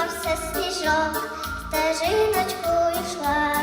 Посипався сніжок, стежиночку йшла.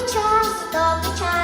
Час, добрий час,